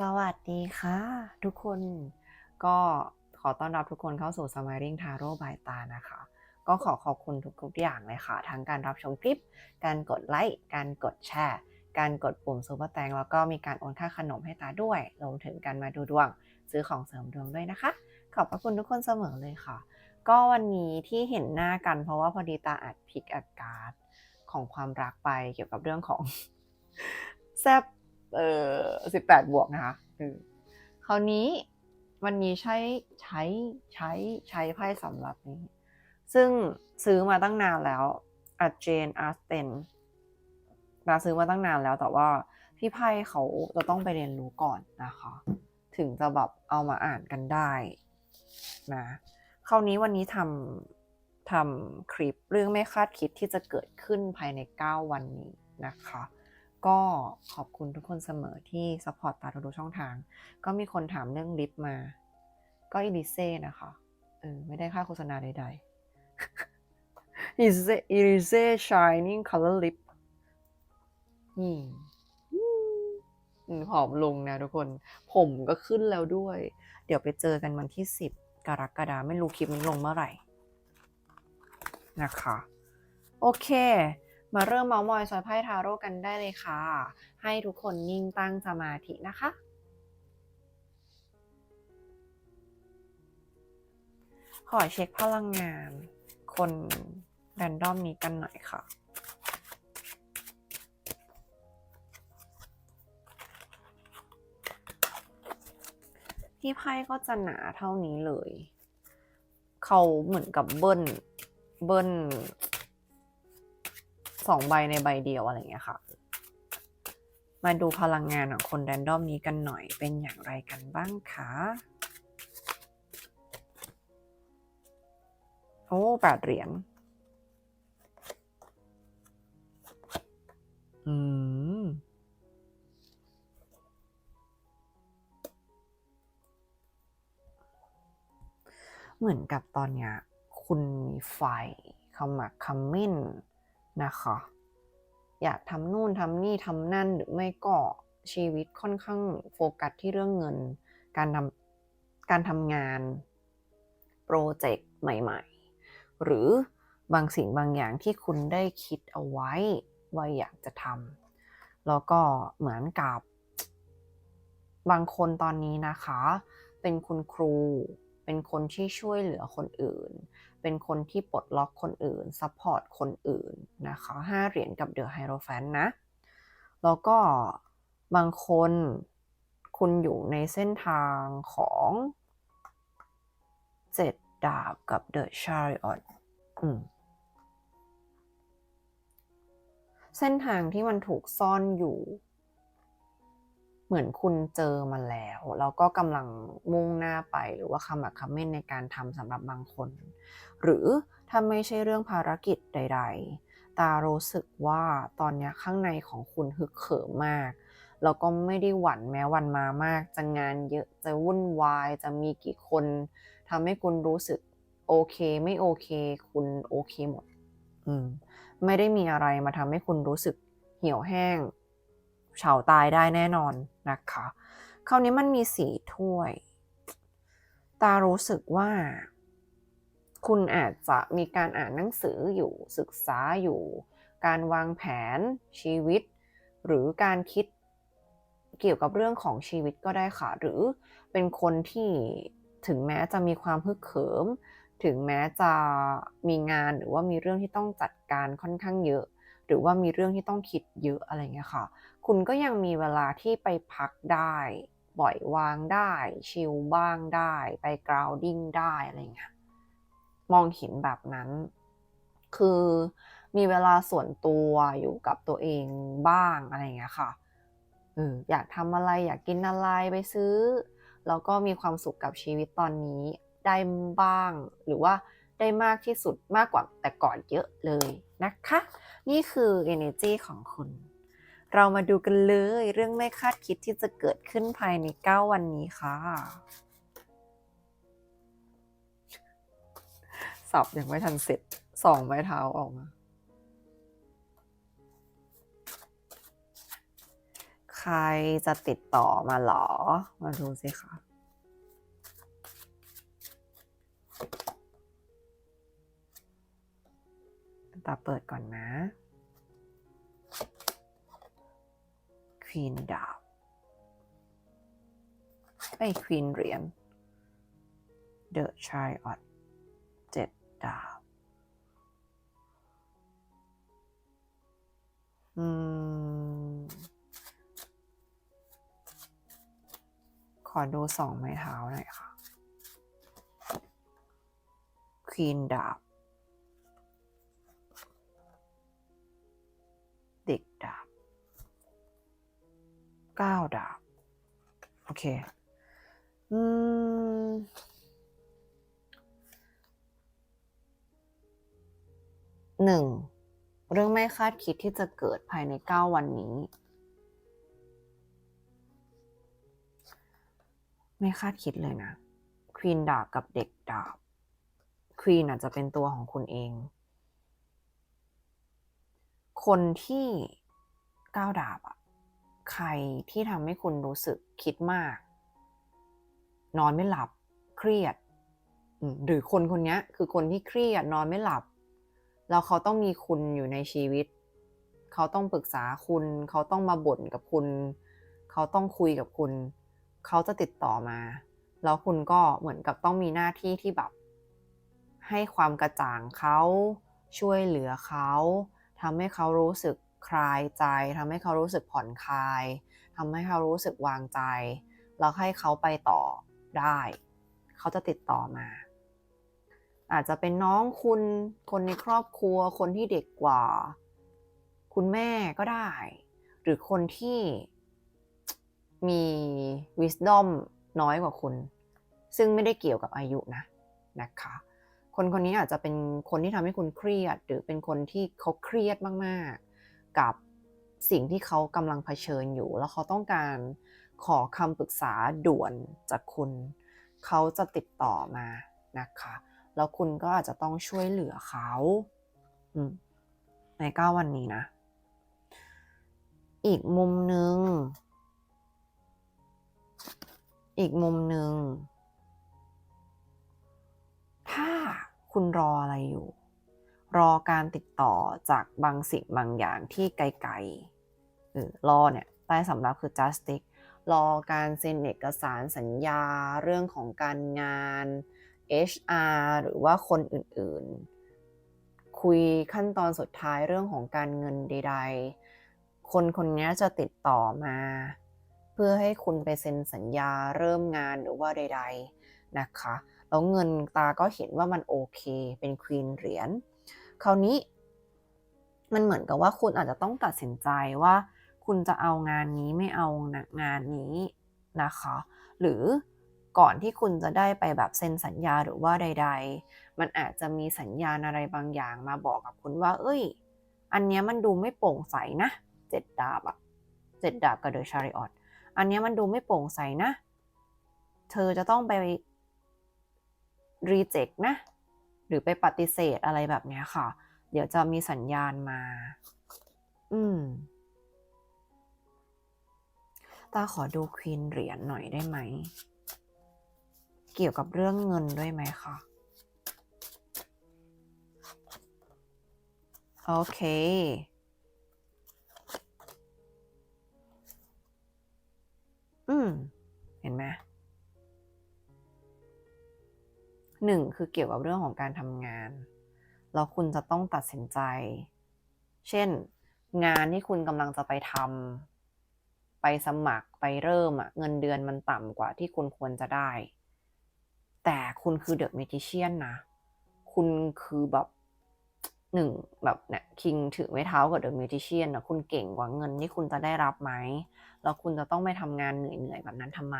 สวัสดีค่ะ ทุกคนก็ขอต้อนรับทุกคนเข้าสู่ Smiling Tarot by ตานะคะ ก็ขอขอบคุณทุกๆอย่างเลยค่ะ ทั้งการรับชมคลิป การกดไลค์ การกดแชร์ การกดปุ่มซูเปอร์แตงแล้วก็มีการโอนค่าขนมให้ตาด้วยรวมถึงการมาดูดวง ซื้อของเสริมดวงด้วยนะคะ ขอบพระคุณทุกคนเสมอเลยค่ะ ก็วันนี้ที่เห็นหน้ากันเพราะว่าพอดีตาอัดพิกอากาศของความรักไปเกี่ยวกับเรื่องของแซบ เออสิบแปดบวกนะคะคราวนี้วันนี้ใช้ใช้ใช้ใช้ไพ่สำหรับนี้ ซึ่งซื้อมาตั้งนานแล้วอาเจนอาร์เตนนาซื้อมาตั้งนานแล้วแต่ว่าพี่ไพ่เขาจะต้องไปเรียนรู้ก่อนนะคะ ถึงจะแบบเอามาอ่านกันได้นะคราวนี้วันนี้ทำทำคลิปเรื่องไม่คาดคิดที่จะเกิดขึ้นภายใน 9 วันนี้นะคะ ก็ขอบคุณทุกคนเสมอที่ซัพพอร์ตตาทุกช่องทาง ก็มีคนถามเรื่องลิปมา ก็อิลิเซ่นะคะเออไม่ได้ค่าโฆษณาใดๆอิลิเซ่อิลิเซ่ shining color lip นี่อืมผอมลงนะทุกคน ผมก็ขึ้นแล้วด้วย เดี๋ยวไปเจอกันวันที่ 10 กรกฎาคมไม่รู้คลิปนี้ลงเมื่อไหร่ นะคะ โอเค มาเริ่มเมาส์มอยซอยไพ่ทาโร่กันได้เลยค่ะ ให้ทุกคนนิ่งตั้งสมาธินะคะ ขอเช็คพลังงาน คนแรนดอมนี้กันหน่อยค่ะที่ไพ่ก็จะหนาเท่านี้เลย เขาเหมือนกับเบิ้ล เบิ้ล สองใบในใบเดียวอะไรอย่างเงี้ยค่ะ มาดูพลังงานของคนแรนดอมนี้กันหน่อยเป็นอย่างไรกันบ้างคะโอ้แปดเหรียญอืมเหมือนกับตอนเนี้ยคุณมีไฟขมักเขม้น นะคะ อยากทำนู่นทำนี่ทำนั่นหรือไม่ก็ชีวิตค่อนข้างโฟกัสที่เรื่องเงิน การทำการทำงาน โปรเจกต์ใหม่ๆ หรือบางสิ่งบางอย่างที่คุณได้คิดเอาไว้ว่าอยากจะทำแล้วก็เหมือนกับบางคนตอนนี้นะคะ เป็นคุณครู เป็นคนที่ช่วยเหลือคนอื่น เป็นคนที่ปลดล็อกคนอื่นซัพพอร์ตคนอื่นนะคะห้าเหรียญกับเดอะไฮโรแฟนนะ แล้วก็บางคนคุณอยู่ในเส้นทางของเจ็ดดาบกับเดอะชาริออตเส้นทางที่มันถูกซ่อนอยู่ เหมือนคุณเจอมาแล้ว แล้วก็กำลังมุ่งหน้าไปหรือว่าขมักเม้นในการทำสำหรับบางคนหรือถ้าไม่ใช่เรื่องภารกิจใด ๆ ตารู้สึกว่าตอนนี้ข้างในของคุณฮึกเหิมมาก แล้วก็ไม่ได้หวั่นแม้วันมามาก จะงานเยอะจะวุ่นวาย จะมีกี่คนทำให้คุณรู้สึกโอเคไม่โอเค คุณโอเคหมด อืม ไม่ได้มีอะไรมาทำให้คุณรู้สึกเหี่ยวแห้งเฉาตายได้แน่นอนนะคะ คราวนี้มันมีสีถ้วย ตารู้สึกว่า คุณอาจจะมีการอ่านหนังสืออยู่ศึกษาอยู่ การวางแผนชีวิต หรือการคิดเกี่ยวกับเรื่องของชีวิตก็ได้ค่ะ หรือเป็นคนที่ถึงแม้จะมีความฮึกเหิม ถึงแม้จะมีงานหรือว่ามีเรื่องที่ต้องจัดการค่อนข้างเยอะ หรือว่ามีเรื่องที่ต้องคิดเยอะอะไรเงี้ยค่ะ คุณก็ยังมีเวลาที่ไปพักได้ปล่อยวางได้ ชิลบ้างได้ ไปกราวดิ้งได้อะไรเงี้ย มองเห็นแบบนั้น คือมีเวลาส่วนตัวอยู่กับตัวเองบ้างอะไรเงี้ยค่ะเอออยากทำอะไรอยากกินอะไรไปซื้อ แล้วก็มีความสุขกับชีวิตตอนนี้ได้บ้าง หรือว่าได้มากที่สุดมากกว่าแต่ก่อนเยอะเลยนะคะ นี่คือ energy ของคุณ เรามาดูกันเลยเรื่องไม่คาดคิดที่จะเกิดขึ้นภายใน 9 วันนี้ค่ะ สับยังไม่ทันเสร็จสองไม้เท้าออกมา ใครจะติดต่อมาหรอ มาดูสิคะตาเปิดก่อนนะควีนดาบไอ้ควีนเหรียญเดอะชายออ ดาบ อืม ขอดูสองไม้เท้าหน่อยค่ะ ควีนดาบ เด็กดาบเก้าดาบ โอเค อืม หนึ่งเรื่องไม่คาดคิดที่จะเกิดภายในเก้าวันนี้ ไม่คาดคิดเลยนะควีนดาบกับเด็กดาบควีนอาจจะเป็นตัวของคุณเอง คนที่ก้าวดาบอะใครที่ทำให้คุณรู้สึกคิดมาก นอนไม่หลับเครียด หรือคนคนนี้คือคนที่เครียดนอนไม่หลับ แล้วเขาต้องมีคุณอยู่ในชีวิต เขาต้องปรึกษาคุณ เขาต้องมาบ่นกับคุณ เขาต้องคุยกับคุณ เขาจะติดต่อมา แล้วคุณก็เหมือนกับต้องมีหน้าที่ที่แบบ ให้ความกระจ่างเขาช่วยเหลือเขาทำให้เขารู้สึกคลายใจทำให้เขารู้สึกผ่อนคลายทำให้เขารู้สึกวางใจ แล้วให้เขาไปต่อได้ เขาจะติดต่อมา อาจจะเป็นน้องคุณคนในครอบครัว คนที่เด็กกว่า คุณแม่ก็ได้ หรือคนที่มี wisdom น้อยกว่าคุณ ซึ่งไม่ได้เกี่ยวกับอายุนะนะคะ คนคนนี้อาจจะเป็นคนที่ทำให้คุณเครียด หรือเป็นคนที่เขาเครียดมากๆ กับสิ่งที่เขากำลังเผชิญอยู่ แล้วเขาต้องการขอคำปรึกษาด่วนจากคุณ เขาจะติดต่อมานะคะ แล้วคุณก็อาจจะต้องช่วยเหลือเขาในเก้าวันนี้นะ อีกมุมหนึ่ง อีกมุมหนึ่ง ถ้าคุณรออะไรอยู่ รอการติดต่อจากบางสิ่งบางอย่างที่ไกลๆเออรอเนี่ยใต้สำรับคือ justice รอการเซ็นเอกสารสัญญาเรื่องของการงาน HR หรือว่าคนอื่นๆ คุยขั้นตอนสุดท้ายเรื่องของการเงินใด ๆ คนคนนี้จะติดต่อมา เพื่อให้คุณไปเซ็นสัญญาเริ่มงานหรือว่าใด ๆนะคะ แล้วเงินตาก็เห็นว่ามันโอเค เป็นควีนเหรียญคราวนี้มันเหมือนกับว่าคุณอาจจะต้องตัดสินใจว่า คุณจะเอางานนี้ไม่เอางานนี้นะคะ หรือ ก่อนที่คุณจะได้ไปแบบเซ็นสัญญาหรือว่าใด ๆ มันอาจจะมีสัญญาณอะไรบางอย่างมาบอกกับคุณว่า เอ้ย อันเนี้ยมันดูไม่โปร่งใสนะเจ็ดดาบอะเจ็ดดาบกับเดอะชาริออตอันเนี้ยมันดูไม่โปร่งใสนะ เธอจะต้องไปรีเจ็คนะ หรือไปปฏิเสธอะไรแบบเนี้ยค่ะ เดี๋ยวจะมีสัญญาณมา อืมตาขอดูควีนเหรียญหน่อยได้ไหม เกี่ยวกับเรื่องเงินด้วยไหมคะโอเค อืม เห็นไหมหนึ่งคือเกี่ยวกับเรื่องของการทำงาน แล้วคุณจะต้องตัดสินใจ เช่น งานที่คุณกำลังจะไปทำไปสมัครไปเริ่มอะเงินเดือนมันต่ำกว่าที่คุณควรจะได้ แต่คุณคือเดอะเมจิเชียนนะ คุณคือแบบหนึ่งแบบเนี่ยคิงถือไม้เท้ากับเดอะเมจิเชียนนะคุณเก่งกว่าเงินที่คุณจะได้รับไหม แล้วคุณจะต้องไปทำงานเหนื่อยๆแบบนั้นทำไม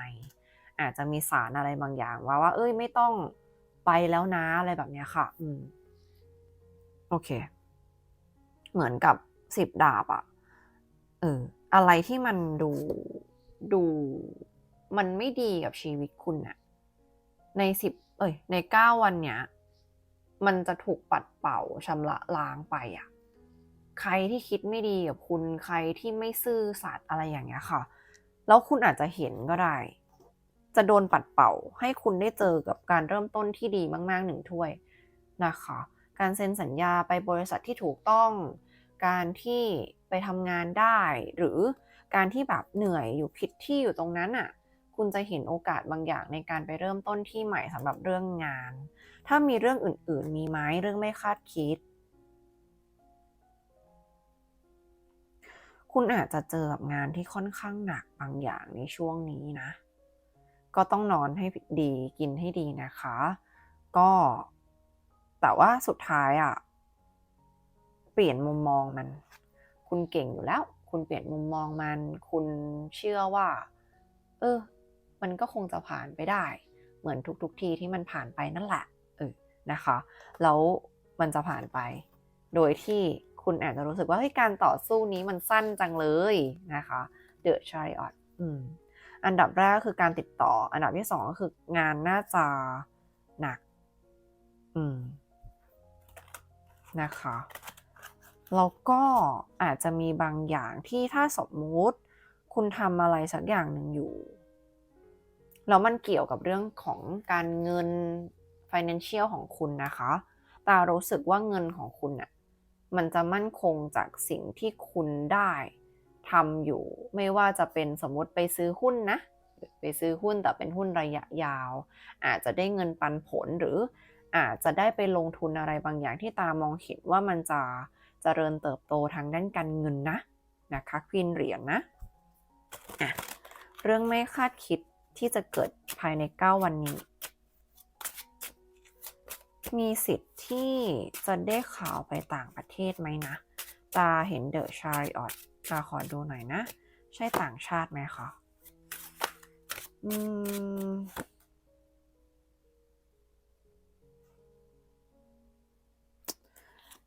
อาจจะมีสารอะไรบางอย่างว่าว่า เอ้ยไม่ต้องไปแล้วนะอะไรแบบเนี้ยค่ะ อืม โอเค เหมือนกับสิบดาบอะเออ อะไรที่มันดูดูมันไม่ดีกับชีวิตคุณอะ ในสิบเอ้ย ในเก้าวันเนี้ย มันจะถูกปัดเป่าชำระล้างไปอะใครที่คิดไม่ดีกับคุณใครที่ไม่ซื่อสัตย์อะไรอย่างเงี้ยค่ะ แล้วคุณอาจจะเห็นก็ได้ จะโดนปัดเป่าให้คุณได้เจอกับการเริ่มต้นที่ดีมากๆหนึ่งถ้วยนะคะ การเซ็นสัญญาไปบริษัทที่ถูกต้อง การที่ไปทำงานได้ หรือการที่แบบเหนื่อยอยู่ผิดที่อยู่ตรงนั้นอะ คุณจะเห็นโอกาสบางอย่างในการไปเริ่มต้นที่ใหม่สำหรับเรื่องงาน ถ้ามีเรื่องอื่น ๆ มีไหมเรื่องไม่คาดคิด คุณอาจจะเจอกับงานที่ค่อนข้างหนักบางอย่างในช่วงนี้นะ ก็ต้องนอนให้ดีกินให้ดีนะคะ ก็แต่ว่าสุดท้ายอะ่ะเปลี่ยนมุมมองมัน คุณเก่งอยู่แล้ว คุณเปลี่ยนมุมมองมัน คุณเชื่อว่า เออ มันก็คงจะผ่านไปได้ เหมือนทุกๆทีที่มันผ่านไปนั่นแหละเออนะคะ แล้วมันจะผ่านไป โดยที่คุณอาจจะรู้สึกว่าเฮ้ยการต่อสู้นี้มันสั้นจังเลยนะคะ The Chariot อืมอันดับแรกคือการติดต่อ อันดับที่สองก็คืองานน่าจะหนัก อืม นะคะ แล้วก็อาจจะมีบางอย่างที่ถ้าสมมุติ คุณทำอะไรสักอย่างหนึ่งอยู่ แล้วมันเกี่ยวกับเรื่องของการเงิน financial ของคุณนะคะ ตารู้สึกว่าเงินของคุณน่ะมันจะมั่นคงจากสิ่งที่คุณได้ทำอยู่ ไม่ว่าจะเป็นสมมติไปซื้อหุ้นนะ ไปซื้อหุ้นแต่เป็นหุ้นระยะยาว อาจจะได้เงินปันผลหรืออาจจะได้ไปลงทุนอะไรบางอย่างที่ตามองเห็นว่ามันจะเจริญเติบโตทางด้านการเงินนะนะคะควีนเหรียญนะะเรื่องไม่คาดคิด ที่จะเกิดภายใน 9 วันนี้ มีสิทธิ์ที่จะได้ข่าวไปต่างประเทศไหมนะ ตาเห็นเดอะชาริออตตาขอดูหน่อยนะ ใช่ต่างชาติไหมคะอืม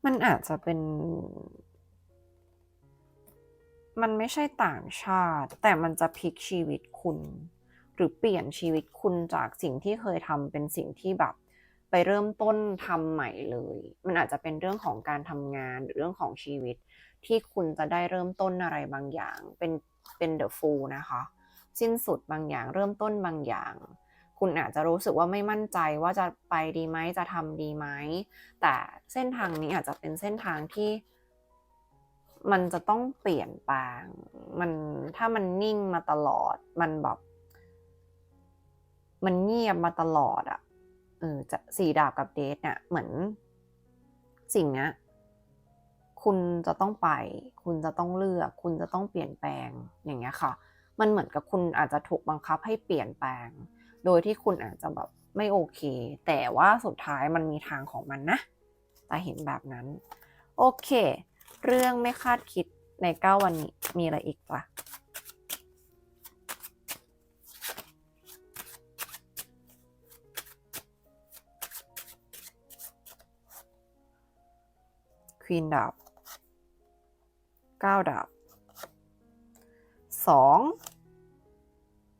มันอาจจะเป็น มันไม่ใช่ต่างชาติ แต่มันจะพลิกชีวิตคุณ หรือเปลี่ยนชีวิตคุณจากสิ่งที่เคยทำเป็นสิ่งที่แบบ ไปเริ่มต้นทำใหม่เลย มันอาจจะเป็นเรื่องของการทำงานหรือเรื่องของชีวิต ที่คุณจะได้เริ่มต้นอะไรบางอย่าง เป็นเป็นเดอะฟูลนะคะ สิ้นสุดบางอย่าง เริ่มต้นบางอย่าง คุณอาจจะรู้สึกว่าไม่มั่นใจว่าจะไปดีไหมจะทำดีไหมแต่เส้นทางนี้อาจจะเป็นเส้นทางที่มันจะต้องเปลี่ยนแปลง มันถ้ามันนิ่งมาตลอด มันแบบ มันเงียบมาตลอดอะ่ะ เออ จะสี่ดาบกับเดทเนี่ยเหมือน สิ่งเนี้ยคุณจะต้องไป คุณจะต้องเลือก คุณจะต้องเปลี่ยนแปลงอย่างเงี้ยค่ะ มันเหมือนกับคุณอาจจะถูกบังคับให้เปลี่ยนแปลง โดยที่คุณอาจจะแบบไม่โอเค แต่ว่าสุดท้ายมันมีทางของมันนะแต่เห็นแบบนั้น โอเค เรื่องไม่คาดคิดในเก้าวันนี้มีอะไรอีกปะ วีนดาบเก้าดาบสอง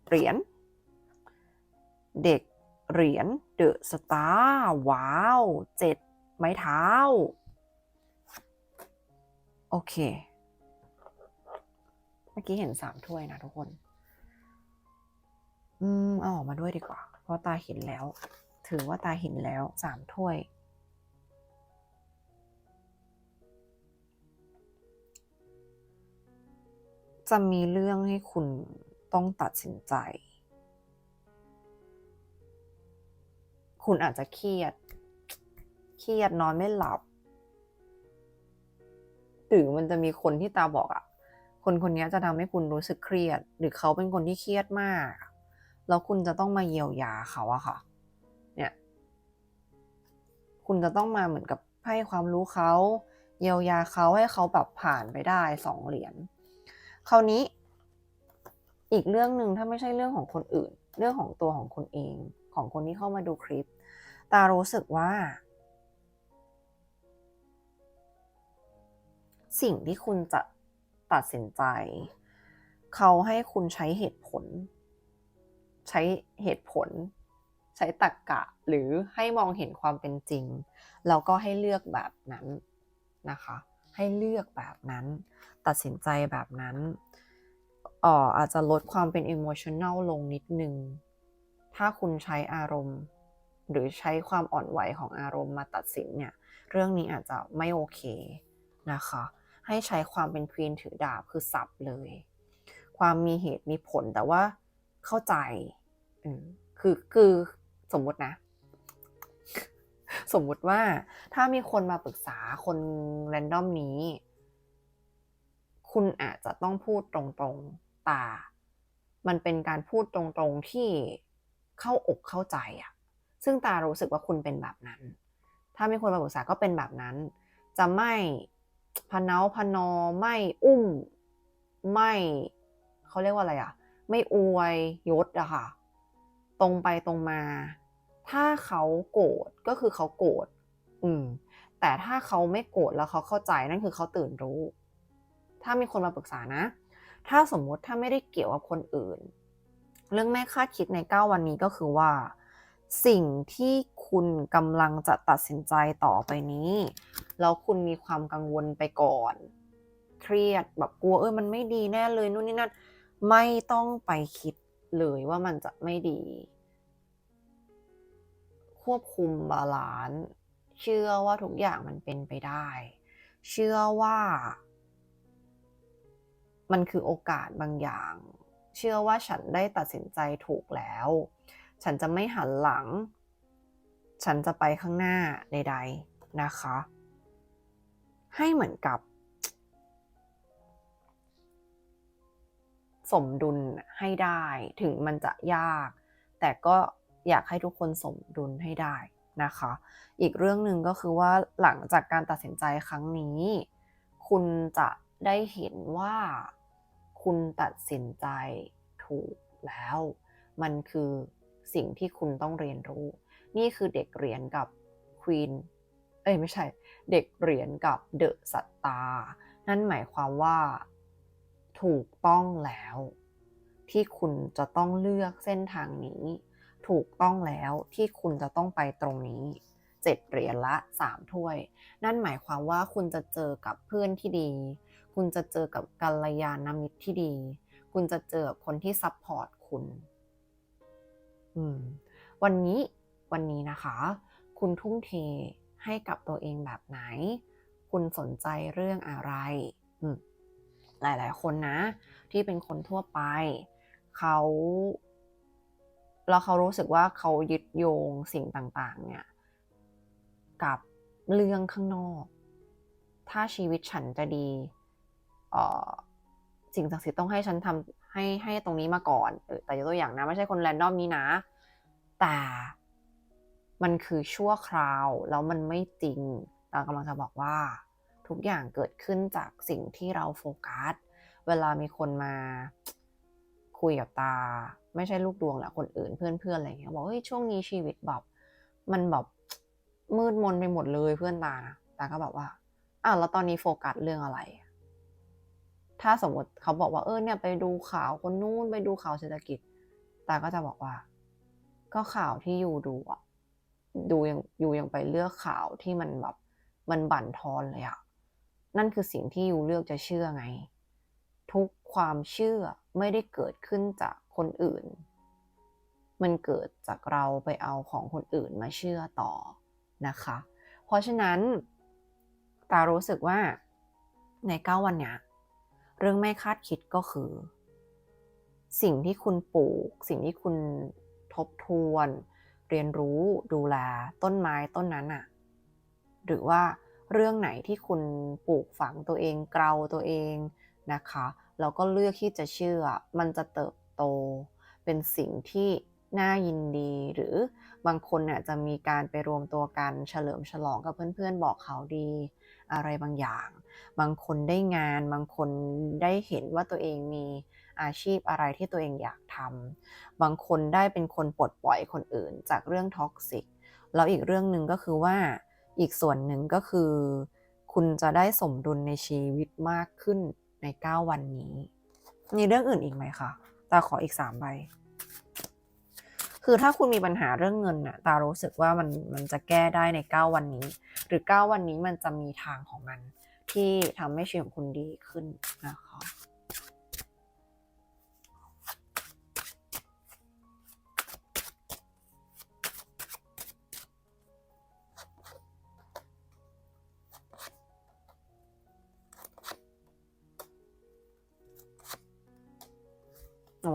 เหรียญเด็กเหรียญเดอะสตาร์ว้าวเจ็ดไม้เท้า โอเค เมื่อกี้เห็นสามถ้วยนะทุกคน อืม เอาออกมาด้วยดีกว่า เพราะตาเห็นแล้ว ถือว่าตาเห็นแล้วสามถ้วย จะมีเรื่องให้คุณต้องตัดสินใจ คุณอาจจะเครียด เครียดนอนไม่หลับ หรือมันจะมีคนที่ตาบอกอะคนคนนี้จะทำให้คุณรู้สึกเครียด หรือเขาเป็นคนที่เครียดมาก แล้วคุณจะต้องมาเยียวยาเขาอะค่ะ เนี่ย คุณจะต้องมาเหมือนกับให้ความรู้เขา เยียวยาเขาให้เขาแบบผ่านไปได้สองเหรียญ คราวนี้ อีกเรื่องหนึ่งถ้าไม่ใช่เรื่องของคนอื่น เรื่องของตัวของคุณเองของคนที่เข้ามาดูคลิป ตารู้สึกว่า สิ่งที่คุณจะตัดสินใจ เขาให้คุณใช้เหตุผล ใช้เหตุผล ใช้ตรรกกะ หรือให้มองเห็นความเป็นจริง แล้วก็ให้เลือกแบบนั้นนะคะ ให้เลือกแบบนั้น ตัดสินใจแบบนั้นอ่ออาจจะลดความเป็น emotional ลลงนิดนึง ถ้าคุณใช้อารมณ์ หรือใช้ความอ่อนไหวของอารมณ์มาตัดสินเนี่ย เรื่องนี้อาจจะไม่โอเคนะคะ ให้ใช้ความเป็นควีนถือดาบคือสับเลย ความมีเหตุมีผลแต่ว่าเข้าใจคือคือสมมตินะ สมมุติว่าถ้ามีคนมาปรึกษาคนแรนดอมนี้ คุณอาจจะต้องพูดตรงๆต่มันเป็นการพูดตรงๆที่เข้าอกเข้าใจอะซึ่งตารู้สึกว่าคุณเป็นแบบนั้น ถ้ามีคนมาปรึกษาก็เป็นแบบนั้น จะไม่พเนาพนอไม่อุ้ม ไม่เขาเรียกว่าอะไรอะไม่อวยยศอะค่ะ ตรงไปตรงมา ถ้าเขาโกรธก็คือเขาโกรธอืม แต่ถ้าเขาไม่โกรธแล้วเขาเข้าใจนั่นคือเขาตื่นรู้ ถ้ามีคนมาปรึกษานะ ถ้าสมมุติถ้าไม่ได้เกี่ยวกับคนอื่น เรื่องแม่คาดคิดใน 9 วันนี้ก็คือว่า สิ่งที่คุณกำลังจะตัดสินใจต่อไปนี้ แล้วคุณมีความกังวลไปก่อน เครียดแบบกลัวเออมันไม่ดีแน่เลยนู่นนี่นั่นไม่ต้องไปคิดเลยว่ามันจะไม่ดี ควบคุมบาลานซ์เชื่อว่าทุกอย่างมันเป็นไปได้ เชื่อว่า มันคือโอกาสบางอย่าง เชื่อว่าฉันได้ตัดสินใจถูกแล้ว ฉันจะไม่หันหลัง ฉันจะไปข้างหน้าใด ๆนะคะ ให้เหมือนกับ สมดุลให้ได้ถึงมันจะยาก แต่ก็อยากให้ทุกคนสมดุลให้ได้นะคะ อีกเรื่องหนึ่งก็คือว่าหลังจากการตัดสินใจครั้งนี้ คุณจะได้เห็นว่า คุณตัดสินใจถูกแล้ว มันคือสิ่งที่คุณต้องเรียนรู้ นี่คือเด็กเหรียญกับควีนเอ้ยไม่ใช่ เด็กเหรียญกับเดอะสัตตานั่นหมายความว่าถูกต้องแล้ว ที่คุณจะต้องเลือกเส้นทางนี้ ถูกต้องแล้วที่คุณจะต้องไปตรงนี้เจ็ดเหรียญละสามถ้วย นั่นหมายความว่าคุณจะเจอกับเพื่อนที่ดี คุณจะเจอกับกัลยาณมิตรที่ดี คุณจะเจอคนที่ซัพพอร์ตคุณ อืม วันนี้วันนี้นะคะ คุณทุ่มเทให้กับตัวเองแบบไหน คุณสนใจเรื่องอะไร อืม หลาย ๆ คนนะ ที่เป็นคนทั่วไป เขาแล้วเขารู้สึกว่าเขายึดโยงสิ่งต่าง ๆ เนี่ย กับเรื่องข้างนอก ถ้าชีวิตฉันจะดี สิ่งศักดิ์สิทธิ์ต้องให้ฉันทำให้ให้ตรงนี้มาก่อนเออแต่ยกตัวอย่างนะ ไม่ใช่คนแรนดอมนี้นะ แต่มันคือชั่วคราว แล้วมันไม่จริง เรากำลังจะบอกว่า ทุกอย่างเกิดขึ้นจากสิ่งที่เราโฟกัส เวลามีคนมาคุยกับตา ไม่ใช่ลูกดวงแหละคนอื่นเพื่อนๆอะไรอย่างเงี้ยบอกเฮ้ยช่วงนี้ชีวิตแบบมันแบบมืดมนไปหมดเลยเพื่อนตานะตาก็แบบว่าอ้าวแล้วตอนนี้โฟกัสเรื่องอะไร ถ้าสมมติเขาบอกว่าเออเนี่ยไปดูข่าวคนนู้นไปดูข่าวเศรษฐกิจ ตาก็จะบอกว่า ก็ข่าวที่อยู่ดูอะดูยังอยู่ยังไปเลือกข่าวที่มันแบบมันบั่นทอนเลยอะนั่นคือสิ่งที่ยูเลือกจะเชื่อไง ทุกความเชื่อไม่ได้เกิดขึ้นจากคนอื่น มันเกิดจากเราไปเอาของคนอื่นมาเชื่อต่อนะคะ เพราะฉะนั้นตารู้สึกว่าในเก้าวันเนี้ย เรื่องไม่คาดคิดก็คือ สิ่งที่คุณปลูก สิ่งที่คุณทบทวน เรียนรู้ดูแลต้นไม้ต้นนั้นอะหรือว่าเรื่องไหนที่คุณปลูกฝังตัวเองเกลาตัวเองนะคะแล้วก็เลือกที่จะเชื่อ มันจะเติบโต เป็นสิ่งที่น่ายินดี หรือบางคนเนี่ยจะมีการไปรวมตัวกันเฉลิมฉลองกับเพื่อนๆ บอกเขาดี อะไรบางอย่าง บางคนได้งาน บางคนได้เห็นว่าตัวเองมีอาชีพอะไรที่ตัวเองอยากทำบางคนได้เป็นคนปลดปล่อยคนอื่น จากเรื่องท็อกซิกแล้วอีกเรื่องหนึ่งก็คือว่าอีกส่วนหนึ่งก็คือ คุณจะได้สมดุลในชีวิตมากขึ้นใน 9 วันนี้ มีเรื่องอื่นอีกไหมคะตาขออีก 3 ใบ คือถ้าคุณมีปัญหาเรื่องเงินน่ะตารู้สึกว่ามันมันจะแก้ได้ใน 9 วันนี้ หรือ 9 วันนี้มันจะมีทางของมัน ที่ทำให้ชีวิตของคุณดีขึ้นนะคะ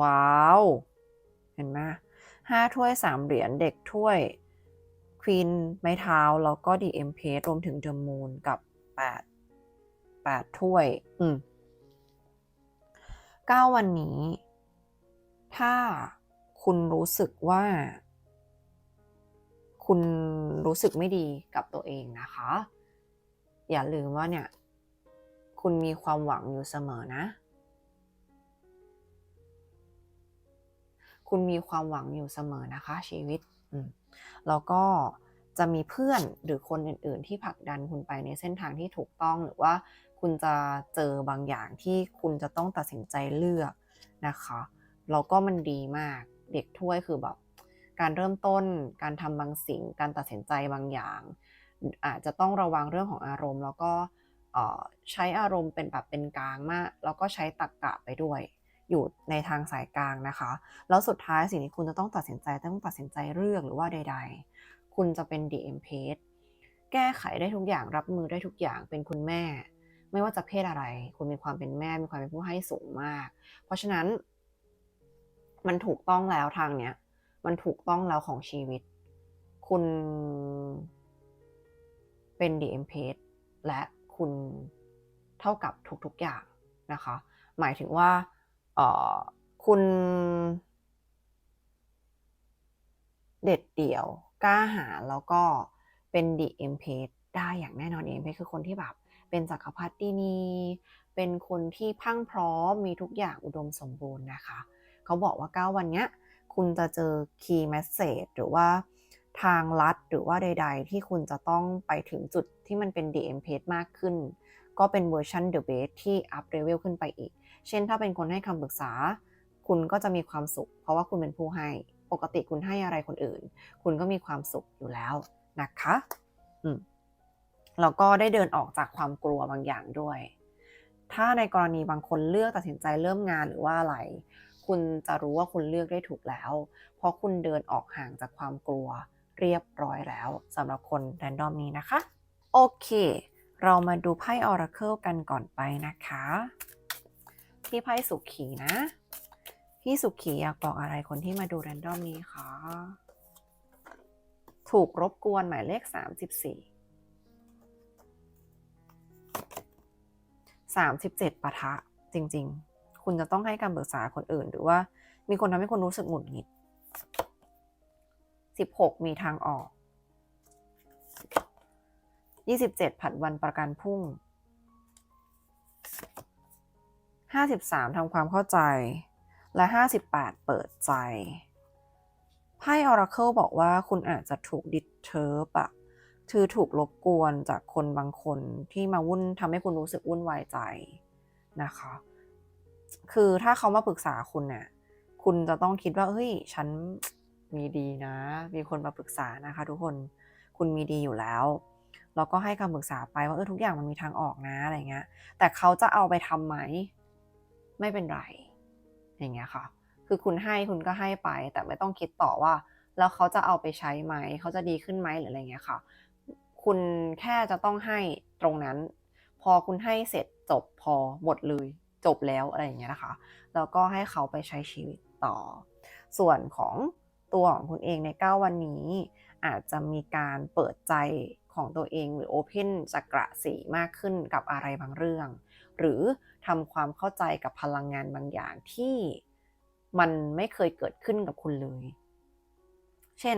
ว้าว เห็นไหม ห้าถ้วยสามเหรียญเด็กถ้วยควีนไม้เท้า แล้วก็ดีเอ็มเพรวมถึงเดอะมูนกับแปดแปดถ้วย อืมเก้าวันนี้ ถ้าคุณรู้สึกว่า คุณรู้สึกไม่ดีกับตัวเองนะคะ อย่าลืมว่าเนี่ย คุณมีความหวังอยู่เสมอนะ คุณมีความหวังอยู่เสมอนะคะ ชีวิตแล้วก็จะมีเพื่อนหรือคนอื่น ๆ ที่ผลักดันคุณไปในเส้นทางที่ถูกต้องหรือว่าคุณจะเจอบางอย่างที่คุณจะต้องตัดสินใจเลือกนะคะแล้วก็มันดีมากเด็กถ้วยคือแบบการเริ่มต้นการทำบางสิ่ง การตัดสินใจบางอย่าง อาจจะต้องระวังเรื่องของอารมณ์ แล้วก็ใช้อารมณ์เป็นแบบเป็นกลางมาก แล้วก็ใช้ตรรกกะไปด้วย อยู่ในทางสายกลางนะคะ แล้วสุดท้ายสิ่งที่คุณจะต้องตัดสินใจต้องตัดสินใจเลือกหรือว่าใด ๆ คุณจะเป็น DM p a g e แก้ไขได้ทุกอย่างรับมือได้ทุกอย่างเป็นคุณแม่ ไม่ว่าจะเพศอะไร คุณมีความเป็นแม่มีความเป็นผู้ให้สูงมาก เพราะฉะนั้น มันถูกต้องแล้วทางเนี้ยมันถูกต้องแล้วของชีวิต คุณเป็น DM p a g e และคุณเท่ากับทุกๆอย่างนะคะ หมายถึงว่า คุณเด็ดเดี่ยวกล้าหาญแล้วก็เป็นดีเอ็มเพได้อย่างแน่นอนเอ็มเพคือคนที่แบบ เป็นจักรพรรดินี เป็นคนที่พังพร้อมมีทุกอย่างอุดมสมบูรณ์นะคะ เขาบอกว่า 9 วันเนี้ย คุณจะเจอคีย์แมสเซจหรือว่าทางลัดหรือว่าใด ๆ ที่คุณจะต้องไปถึงจุดที่มันเป็น DM p a g e มากขึ้น ก็เป็นเวอร์ชัน The Base ที่อัพเลเวลขึ้นไปอีก เช่นถ้าเป็นคนให้คำปรึกษา คุณก็จะมีความสุข เพราะว่าคุณเป็นผู้ให้ ปกติคุณให้อะไรคนอื่น คุณก็มีความสุขอยู่แล้วนะคะอืมแล้วก็ได้เดินออกจากความกลัวบางอย่างด้วย ถ้าในกรณีบางคนเลือกตัดสินใจเริ่มงานหรือว่าอะไร คุณจะรู้ว่าคุณเลือกได้ถูกแล้ว เพราะคุณเดินออกห่างจากความกลัวเรียบร้อยแล้วสำหรับคนแรนดอมนี้นะคะ โอเค เรามาดูไพ่ออราเคิลกันก่อนไปนะคะ ที่ไพ่สุขีนะ พี่สุขีอยากบอกอะไรคนที่มาดูแรนดอมนี้คะถูกรบกวนหมายเลข34 37ปะทะ จริง ๆ คุณจะต้องให้คำปรึกษาคนอื่น หรือว่ามีคนทำให้คุณรู้สึกหงุดหงิด16มีทางออก27ผัดวันประกันพรุ่ง 53ทำความเข้าใจ และ 58 เปิดใจ ไพ่ Oracle บอกว่าคุณอาจจะถูกดิสเทอร์ปอะคือถูกรบกวนจากคนบางคนที่มาวุ่นทำให้คุณรู้สึกวุ่นวายใจนะคะ คือถ้าเขามาปรึกษาคุณเนี่ยคุณจะต้องคิดว่าเฮ้ย ฉันมีดีนะ มีคนมาปรึกษานะคะ ทุกคนคุณมีดีอยู่แล้วเราก็ให้คำปรึกษาไปว่าเออทุกอย่างมันมีทางออกนะอะไรเงี้ย แต่เขาจะเอาไปทำไหม ไม่เป็นไร อย่างเงี้ยค่ะ คือคุณให้คุณก็ให้ไป แต่ไม่ต้องคิดต่อว่า แล้วเขาจะเอาไปใช้ไหม เขาจะดีขึ้นไหมหรืออะไรเงี้ยค่ะ คุณแค่จะต้องให้ตรงนั้น พอคุณให้เสร็จจบพอหมดเลย จบแล้วอะไรอย่างเงี้ยนะคะ แล้วก็ให้เขาไปใช้ชีวิตต่อ ส่วนของตัวของคุณเองใน 9 วันนี้ อาจจะมีการเปิดใจของตัวเองหรือโอเพนจักระสีมากขึ้นกับอะไรบางเรื่อง หรือ ทำความเข้าใจกับพลังงานบางอย่างที่มันไม่เคยเกิดขึ้นกับคุณเลย เช่น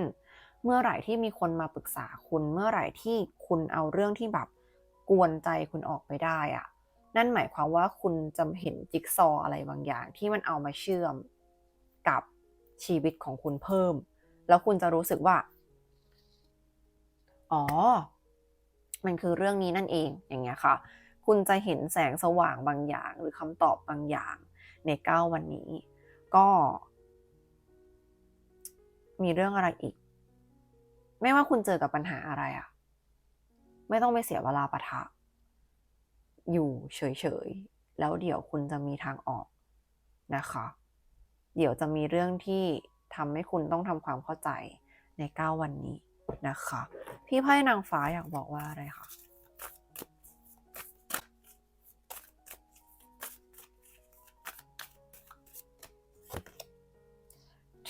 เมื่อไหร่ที่มีคนมาปรึกษาคุณ เมื่อไหร่ที่คุณเอาเรื่องที่แบบกวนใจคุณออกไปได้อะนั่นหมายความว่าคุณจะเห็นจิ๊กซออะไรบางอย่าง ที่มันเอามาเชื่อมกับชีวิตของคุณเพิ่ม แล้วคุณจะรู้สึกว่า อ๋อ มันคือเรื่องนี้นั่นเอง อย่างเงี้ยค่ะ คุณจะเห็นแสงสว่างบางอย่าง หรือคำตอบบางอย่างในเก้าวันนี้ ก็ มีเรื่องอะไรอีก ไม่ว่าคุณเจอกับปัญหาอะไรอะไม่ต้องไปเสียเวลาปะทะ อยู่เฉยๆ แล้วเดี๋ยวคุณจะมีทางออกนะคะ เดี๋ยวจะมีเรื่องที่ทำให้คุณต้องทำความเข้าใจใน 9 วันนี้นะคะ พี่ไพ่นางฟ้าอยากบอกว่าอะไรคะ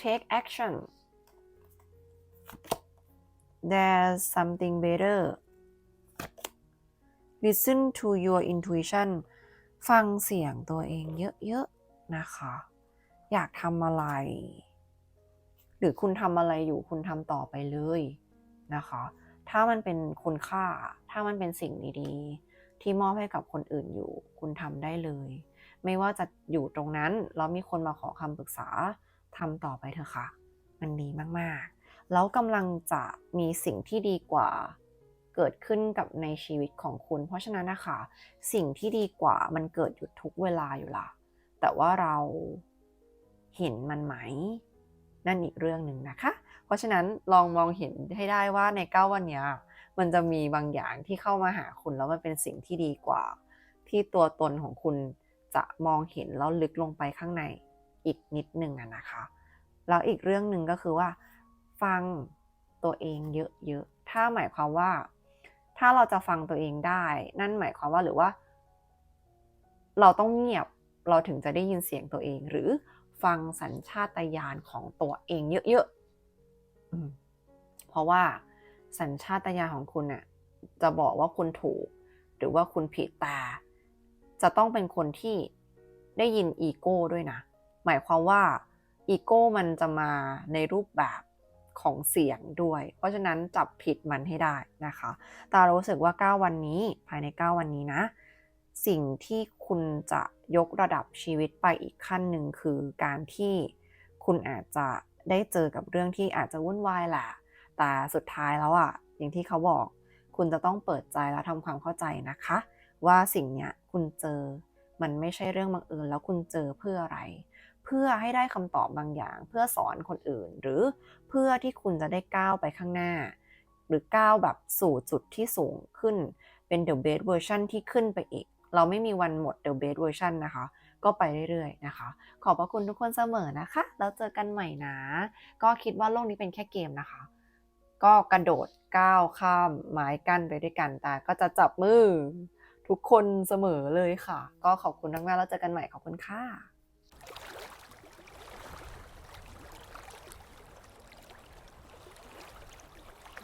take action there's something better listen to your intuition ฟังเสียงตัวเองเยอะๆนะคะ อยากทำอะไร หรือคุณทำอะไรอยู่คุณทำต่อไปเลยนะคะ ถ้ามันเป็นคุณค่า ถ้ามันเป็นสิ่งดีๆ ที่มอบให้กับคนอื่นอยู่ คุณทำได้เลย ไม่ว่าจะอยู่ตรงนั้นแล้วมีคนมาขอคำปรึกษา ทำต่อไปเถอะค่ะ มันดีมากๆ แล้วกำลังจะมีสิ่งที่ดีกว่าเกิดขึ้นกับในชีวิตของคุณ เพราะฉะนั้นนะคะ สิ่งที่ดีกว่ามันเกิดอยู่ทุกเวลาอยู่ละแต่ว่าเราเห็นมันไหม นั่นอีกเรื่องหนึ่งนะคะ เพราะฉะนั้นลองมองเห็นให้ได้ว่าในเก้าวันนี้มันจะมีบางอย่างที่เข้ามาหาคุณแล้วมันเป็นสิ่งที่ดีกว่า ที่ตัวตนของคุณจะมองเห็นแล้วลึกลงไปข้างใน อีกนิดหนึ่งนะคะ แล้วอีกเรื่องหนึ่งก็คือว่า ฟังตัวเองเยอะๆ ถ้าหมายความว่า ถ้าเราจะฟังตัวเองได้ นั่นหมายความว่าหรือว่า เราต้องเงียบเราถึงจะได้ยินเสียงตัวเอง หรือฟังสัญชาตญาณของตัวเองเยอะๆเพราะว่าสัญชาตญาณของคุณน่ะจะบอกว่าคุณถูก หรือว่าคุณผิดแต่จะต้องเป็นคนที่ได้ยินอีโก้ด้วยนะ หมายความว่าอีโก้มันจะมาในรูปแบบของเสียงด้วย เพราะฉะนั้นจับผิดมันให้ได้นะคะ ตารู้สึกว่า 9 วันนี้ภายใน 9 วันนี้นะ สิ่งที่คุณจะยกระดับชีวิตไปอีกขั้นหนึ่งคือการที่คุณอาจจะได้เจอกับเรื่องที่อาจจะวุ่นวายแหละ แต่สุดท้ายแล้วอะอย่างที่เขาบอก คุณจะต้องเปิดใจและทำความเข้าใจนะคะ ว่าสิ่งเนี้ยคุณเจอมันไม่ใช่เรื่องบังเอิญแล้วคุณเจอเพื่ออะไร เพื่อให้ได้คำตอบบางอย่าง เพื่อสอนคนอื่น หรือเพื่อที่คุณจะได้ก้าวไปข้างหน้า หรือก้าวแบบสู่จุดที่สูงขึ้นเป็น the best version ที่ขึ้นไปอีก เราไม่มีวันหมด the best version นะคะ ก็ไปเรื่อยๆนะคะ ขอบพระคุณทุกคนเสมอนะคะ แล้วเจอกันใหม่นะ ก็คิดว่าโลกนี้เป็นแค่เกมนะคะ ก็กระโดดก้าวข้ามไม้กั้นไปด้วยกันแต่ก็จะจับมือทุกคนเสมอเลยค่ะ ก็ขอบคุณมากๆแล้วเจอกันใหม่ขอบคุณค่ะ